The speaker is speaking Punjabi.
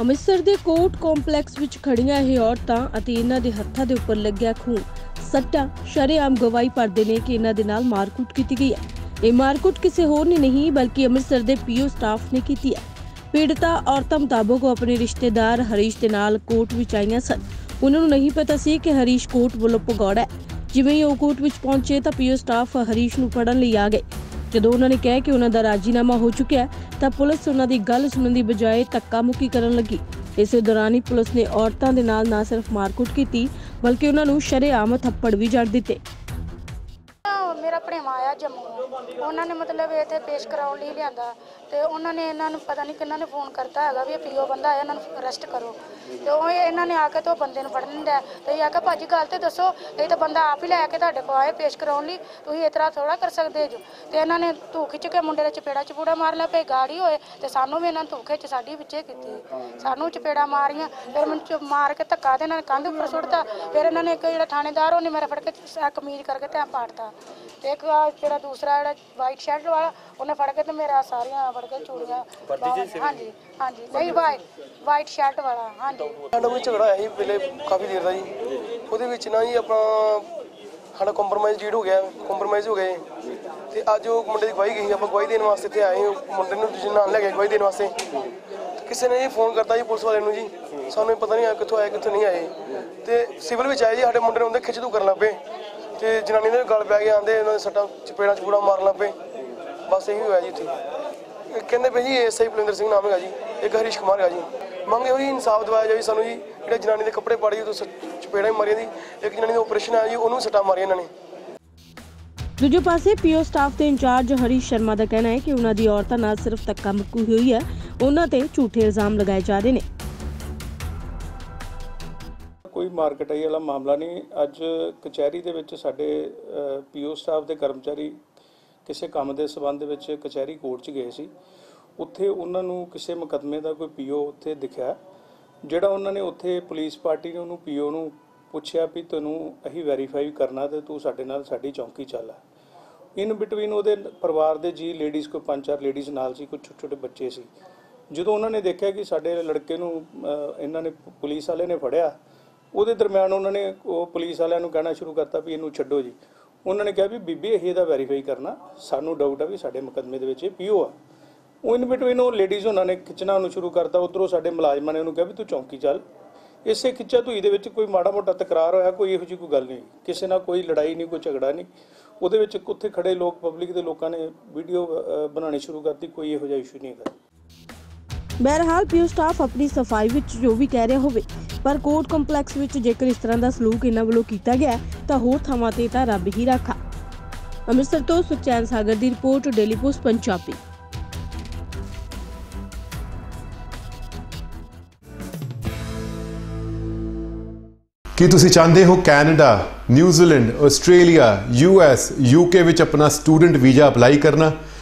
ਅੰਮ੍ਰਿਤਸਰ ਦੇ ਕੋਰਟ ਕੰਪਲੈਕਸ ਵਿੱਚ ਖੜੀਆਂ ਇਹ ਔਰਤਾਂ ਅਤੇ ਇਹਨਾਂ ਦੇ ਹੱਥਾਂ ਦੇ ਉੱਪਰ ਲੱਗਿਆ ਖੂਨ। ਸੱਟਾਂ ਸ਼ਰੇਆਮ ਗਵਾਹੀ ਭਰਦੇ ਨੇ ਕਿ ਇਹਨਾਂ ਦੇ ਨਾਲ ਮਾਰਕੁੱਟ ਕੀਤੀ ਗਈ ਹੈ। ਇਹ ਮਾਰਕੁੱਟ ਕਿਸੇ ਹੋਰ ਨੇ ਨਹੀਂ, ਬਲਕਿ ਅੰਮ੍ਰਿਤਸਰ ਦੇ ਪੀਓ ਸਟਾਫ ਨੇ ਕੀਤੀ ਹੈ। ਪੀੜਤਾ ਔਰਤਾਂ ਮੁਤਾਬਕ ਉਹ ਆਪਣੇ ਰਿਸ਼ਤੇਦਾਰ ਹਰੀਸ਼ ਦੇ ਨਾਲ ਕੋਰਟ ਵਿੱਚ ਆਈਆਂ ਸਨ। ਉਹਨਾਂ ਨੂੰ ਨਹੀਂ ਪਤਾ ਸੀ ਕਿ ਹਰੀਸ਼ ਕੋਰਟ ਵੱਲੋਂ ਭਗੌੜਾ ਹੈ। ਜਿਵੇਂ ਹੀ ਉਹ ਕੋਰਟ ਵਿੱਚ ਪਹੁੰਚੇ ਤਾਂ ਪੀਓ ਸਟਾਫ ਹਰੀਸ਼ ਨੂੰ ਫੜਨ ਲਈ ਆ ਗਏ। ਜਦੋਂ ਉਹਨਾਂ ਨੇ ਕਿਹਾ ਕਿ ਉਹਨਾਂ ਦਾ ਰਾਜੀਨਾਮਾ ਹੋ ਚੁੱਕਿਆ ਤਾਂ ਪੁਲਿਸ ਉਹਨਾਂ ਦੀ ਗੱਲ ਸੁਣਨ ਦੀ ਬਜਾਏ ਧੱਕਾ ਮੁੱਕੀ ਕਰਨ ਲੱਗੀ। ਇਸੇ ਦੌਰਾਨ ਹੀ ਪੁਲਿਸ ਨੇ ਔਰਤਾਂ ਦੇ ਨਾਲ ਨਾ ਸਿਰਫ ਮਾਰਕੁੱਟ ਕੀਤੀ, ਬਲਕਿ ਉਹਨਾਂ ਨੂੰ ਸ਼ਰੇਆਮ ਥੱਪੜ ਵੀ ਜੜ ਦਿੱਤੇ। ਮੇਰਾ ਭਣੇਵਾ ਆਇਆ ਜੰਮੂ ਉਹਨਾਂ ਨੇ ਮਤਲਬ ਇੱਥੇ ਪੇਸ਼ ਕਰਾਉਣ ਲਈ ਲਿਆਂਦਾ। ਤੇ ਉਹਨਾਂ ਨੇ ਇਹਨਾਂ ਨੂੰ ਪਤਾ ਨਹੀਂ ਕਿੰਨਾਂ ਨੇ ਫੋਨ ਕਰਤਾ ਹੈਗਾ ਵੀ ਇਹ ਪੀਓ ਬੰਦਾ ਆਇਆ, ਇਹਨਾਂ ਨੂੰ ਅਰੈਸਟ ਕਰੋ। ਤੇ ਉਹ ਇਹਨਾਂ ਨੇ ਆ ਕੇ ਤੇ ਉਹ ਬੰਦੇ ਨੂੰ ਫੜਨ ਦਾ ਤੇ ਇਹ ਆਖਿਆ ਭਾਜੀ ਗੱਲ ਤੇ ਦੱਸੋ ਇਹ ਤਾਂ ਬੰਦਾ ਆਪ ਹੀ ਲੈ ਕੇ ਤੁਹਾਡੇ ਕੋਲ ਆਏ ਪੇਸ਼ ਕਰਾਉਣ ਲਈ। ਤੁਸੀਂ ਇਸ ਤਰ੍ਹਾਂ ਥੋੜਾ ਕਰ ਸਕਦੇ ਜੋ। ਤੇ ਇਹਨਾਂ ਨੇ ਧੂ ਖਿੱਚ ਕੇ ਮੁੰਡੇ ਦੇ ਚਪੇੜਾ ਚਪੂੜਾ ਮਾਰ ਲਿਆ ਪਏ ਗਾੜੀ ਹੋਏ। ਤੇ ਸਾਨੂੰ ਵੀ ਇਹਨਾਂ ਨੇ ਧੂ ਖਿੱਚ ਸਾਡੀ ਵਿੱਚੇ ਕੀਤੀ। ਸਾਨੂੰ ਚਪੇੜਾ ਮਾਰੀਆਂ, ਫਿਰ ਮੈਨੂੰ ਮਾਰ ਕੇ ਧੱਕਾ ਦੇ ਇਹਨਾਂ ਨੇ ਕੰਧ ਉੱਪਰ ਸੁੱਟਤਾ। ਫਿਰ ਇਹਨਾਂ ਨੇ ਇੱਕ ਜਿਹੜਾ ਥਾਣੇਦਾਰ, ਉਹਨੇ ਮੇਰਾ ਫੜ ਕੇ ਕਮੀਜ਼ ਕਰਕੇ ਤੇ ਆ ਪਾੜਤਾ। ਤੇ ਇੱਕ ਆਹ ਜਿਹੜਾ ਦੂਸਰਾ ਜਿਹੜਾ ਵਾਈਟ ਸ਼ਰਟ ਵਾਲਾ ਉਹਨੇ ਫੜ ਕੇ ਤੇ ਮੇਰਾ ਸਾਰੀਆਂ ਫੜ ਕੇ ਚੂੜੀਆਂ ਹਾਂਜੀ ਹਾਂਜੀ। ਨਹੀਂ ਵਾਈਟ ਵਾਈਟ ਸ਼ਰਟ ਵਾਲਾ ਹਾਂਜੀ। ਸਾਡਾ ਕੋਈ ਝਗੜਾ ਹੋਇਆ ਸੀ ਪਹਿਲੇ ਕਾਫੀ ਦੇਰ ਦਾ ਜੀ। ਉਹਦੇ ਵਿੱਚ ਨਾ ਜੀ ਆਪਣਾ ਸਾਡਾ ਕੰਪਰਮਾਈਜ਼ ਡੀਡ ਹੋ ਗਿਆ ਕੰਪਰਮਾਈਜ਼ ਹੋ ਗਏ। ਤੇ ਅੱਜ ਉਹ ਮੁੰਡੇ ਦੀ ਗਵਾਹੀ ਗਈ ਆਪਾਂ ਗਵਾਹੀ ਦੇਣ ਵਾਸਤੇ ਇੱਥੇ ਆਏ ਹਾਂ। ਮੁੰਡੇ ਨੂੰ ਨਾਲ ਲੈ ਕੇ ਗਵਾਹੀ ਦੇਣ ਵਾਸਤੇ। ਕਿਸੇ ਨੇ ਜੀ ਫੋਨ ਕਰਤਾ ਜੀ ਪੁਲਿਸ ਵਾਲੇ ਨੂੰ ਜੀ। ਸਾਨੂੰ ਪਤਾ ਨਹੀਂ ਆ ਕਿੱਥੋਂ ਆਏ ਕਿੱਥੋਂ ਨਹੀਂ ਆਏ। ਤੇ ਸਿਵਲ ਵਿੱਚ ਆਏ ਜੀ ਸਾਡੇ ਮੁੰਡੇ ਨੂੰ ਉਹਦੇ ਖਿੱਚ ਤੂ ਕਰਨ ਲੱਗ ਪਏ। ਤੇ ਜਨਾਨੀ ਦੇ ਗਲ ਪੈ ਕੇ ਆਂਦੇ ਇਹਨਾਂ ਦੇ ਸੱਟਾਂ ਚਪੇੜਾਂ ਚਪੂੜਾ ਮਾਰਨ ਲੱਗ ਪਏ। ਬਸ ਇਹੀ ਹੋਇਆ ਜੀ ਇੱਥੇ। ਇਹ ਕਹਿੰਦੇ ਪਏ ਜੀ ਐਸਆਈ ਬਲਿੰਦਰ ਸਿੰਘ ਨਾਮ ਹੈਗਾ ਜੀ, ਇੱਕ ਹਰੀਸ਼ ਕੁਮਾਰ ਹੈਗਾ ਜੀ। ਮੰਗੇ ਹੋਈ ਇਨਸਾਫ ਦਿਵਾਇਆ ਜਾਵੇ ਸਾਨੂੰ ਜੀ, ਜਿਹੜੇ ਜਨਾਨੀ ਦੇ ਕੱਪੜੇ ਪਾੜੀ ਉਹ ਚਪੇੜਾਂ ਮਾਰੀਆਂ ਦੀ ਇੱਕ ਜਨਾਨੀ ਦਾ ਆਪਰੇਸ਼ਨ ਆਇਆ ਜੀ, ਉਹਨੂੰ ਸੱਟਾਂ ਮਾਰੀਆਂ ਇਹਨਾਂ ਨੇ। ਦੂਜੇ ਪਾਸੇ ਪੀਓ ਸਟਾਫ ਦੇ ਇੰਚਾਰਜ ਹਰੀਸ਼ ਸ਼ਰਮਾ ਦਾ ਕਹਿਣਾ ਹੈ ਕਿ ਉਹਨਾਂ ਦੀ ਔਰਤਾਂ ਨਾਲ ਸਿਰਫ ਧੱਕਾ ਮੁੱਕੀ ਹੋਈ ਹੈ। ਉਹਨਾਂ ਤੇ ਝੂਠੇ ਇਲਜ਼ਾਮ ਲਗਾਏ ਜਾ ਰਹੇ ਨੇ। ਕੋਈ ਮਾਰਕਟਾਈ ਵਾਲਾ ਮਾਮਲਾ ਨਹੀਂ। ਅੱਜ ਕਚਹਿਰੀ ਦੇ ਵਿੱਚ ਸਾਡੇ ਪੀਓ ਸਟਾਫ ਦੇ ਕਰਮਚਾਰੀ ਕਿਸੇ ਕੰਮ ਦੇ ਸਬੰਧ ਵਿੱਚ ਕਚਹਿਰੀ ਕੋਰਟ 'ਚ ਗਏ ਸੀ। ਉੱਥੇ ਉਹਨਾਂ ਨੂੰ ਕਿਸੇ ਮੁਕੱਦਮੇ ਦਾ ਕੋਈ ਪੀਓ ਉੱਥੇ ਦਿਖਿਆ। ਜਿਹੜਾ ਉਹਨਾਂ ਨੇ ਉੱਥੇ ਪੁਲਿਸ ਪਾਰਟੀ ਨੇ ਉਹਨੂੰ ਪੀਓ ਨੂੰ ਪੁੱਛਿਆ ਵੀ ਤੈਨੂੰ ਅਸੀਂ ਵੈਰੀਫਾਈ ਕਰਨਾ ਤੇ ਤੂੰ ਸਾਡੇ ਨਾਲ ਸਾਡੀ ਚੌਂਕੀ ਚੱਲ। ਇਨ ਬਿਟਵੀਨ ਉਹਦੇ ਪਰਿਵਾਰ ਦੇ ਜੀ ਲੇਡੀਜ਼ ਕੋਈ ਪੰਜ ਚਾਰ ਲੇਡੀਜ਼ ਨਾਲ ਸੀ ਕੁਝ ਛੋਟੇ ਛੋਟੇ ਬੱਚੇ ਸੀ। ਜਦੋਂ ਉਹਨਾਂ ਨੇ ਦੇਖਿਆ ਕਿ ਸਾਡੇ ਲੜਕੇ ਨੂੰ ਇਹਨਾਂ ਨੇ ਪੁਲਿਸ ਵਾਲੇ ਨੇ ਫੜਿਆ ਉਹਦੇ ਦਰਮਿਆਨ ਉਹਨਾਂ ਨੇ ਉਹ ਪੁਲਿਸ ਵਾਲਿਆਂ ਨੂੰ ਕਹਿਣਾ ਸ਼ੁਰੂ ਕਰਤਾ ਵੀ ਇਹਨੂੰ ਛੱਡੋ ਜੀ। ਉਹਨਾਂ ਨੇ ਕਿਹਾ ਵੀ ਬੀਬੀ ਇਹ ਇਹਦਾ ਵੈਰੀਫਾਈ ਕਰਨਾ, ਸਾਨੂੰ ਡਾਊਟ ਆ ਵੀ ਸਾਡੇ ਮੁਕੱਦਮੇ ਦੇ ਵਿੱਚ ਇਹ ਪੀਓ ਆ। ਉਹ ਇਨ ਬਿਟਵੀਨ ਉਹ ਲੇਡੀਜ਼ ਉਹਨਾਂ ਨੇ ਖਿੱਚਣਾ ਉਹਨੂੰ ਸ਼ੁਰੂ ਕਰਤਾ, ਉਧਰੋਂ ਸਾਡੇ ਮੁਲਾਜ਼ਮਾਂ ਨੇ ਉਹਨੂੰ ਕਿਹਾ ਵੀ ਤੂੰ ਚੌਂਕੀ ਚੱਲ। ਇਸੇ ਖਿੱਚਾ ਧੂਈ ਦੇ ਵਿੱਚ ਕੋਈ ਮਾੜਾ ਮੋਟਾ ਤਕਰਾਰ ਹੋਇਆ, ਕੋਈ ਇਹੋ ਜਿਹੀ ਕੋਈ ਗੱਲ ਨਹੀਂ। ਕਿਸੇ ਨਾਲ ਕੋਈ ਲੜਾਈ ਨਹੀਂ, ਕੋਈ ਝਗੜਾ ਨਹੀਂ। ਉਹਦੇ ਵਿੱਚ ਉੱਥੇ ਖੜੇ ਲੋਕ ਪਬਲਿਕ ਦੇ ਲੋਕਾਂ ਨੇ ਵੀਡੀਓ ਬਣਾਉਣੀ ਸ਼ੁਰੂ ਕਰਤੀ, ਕੋਈ ਇਹੋ ਜਿਹਾ ਇਸ਼ੂ ਨਹੀਂ ਹੈਗਾ। ਬਹਰਹਾਲ ਪੀਓ ਸਟਾਫ ਆਪਣੀ ਸਫ਼ਾਈ ਵਿੱਚ ਜੋ ਵੀ ਕਹਿ ਰਿਹਾ ਹੋਵੇ ਪਰ ਕੋਰਟ ਕੰਪਲੈਕਸ ਵਿੱਚ ਜੇਕਰ ਇਸ ਤਰ੍ਹਾਂ ਦਾ ਸਲੂਕ ਇਹਨਾਂ ਵੱਲੋਂ ਕੀਤਾ ਗਿਆ ਤਾਂ ਹੋਰ ਥਾਵਾਂ ਤੇ ਤਾਂ ਰੱਬ ਹੀ ਰਾਖਾ। ਅੰਮ੍ਰਿਤਸਰ ਤੋਂ ਸੁਖਚੈਨ ਸਾਗਰ ਦੀ ਰਿਪੋਰਟ, ਡੇਲੀ ਪੋਸਟ, ਪੰਜਾਬੀ। ਕੀ ਤੁਸੀਂ ਚਾਹੁੰਦੇ ਹੋ Canada, New Zealand, Australia US UK ਵਿੱਚ ਆਪਣਾ ਸਟੂਡੈਂਟ ਵੀਜ਼ਾ ਅਪਲਾਈ ਕਰਨਾ?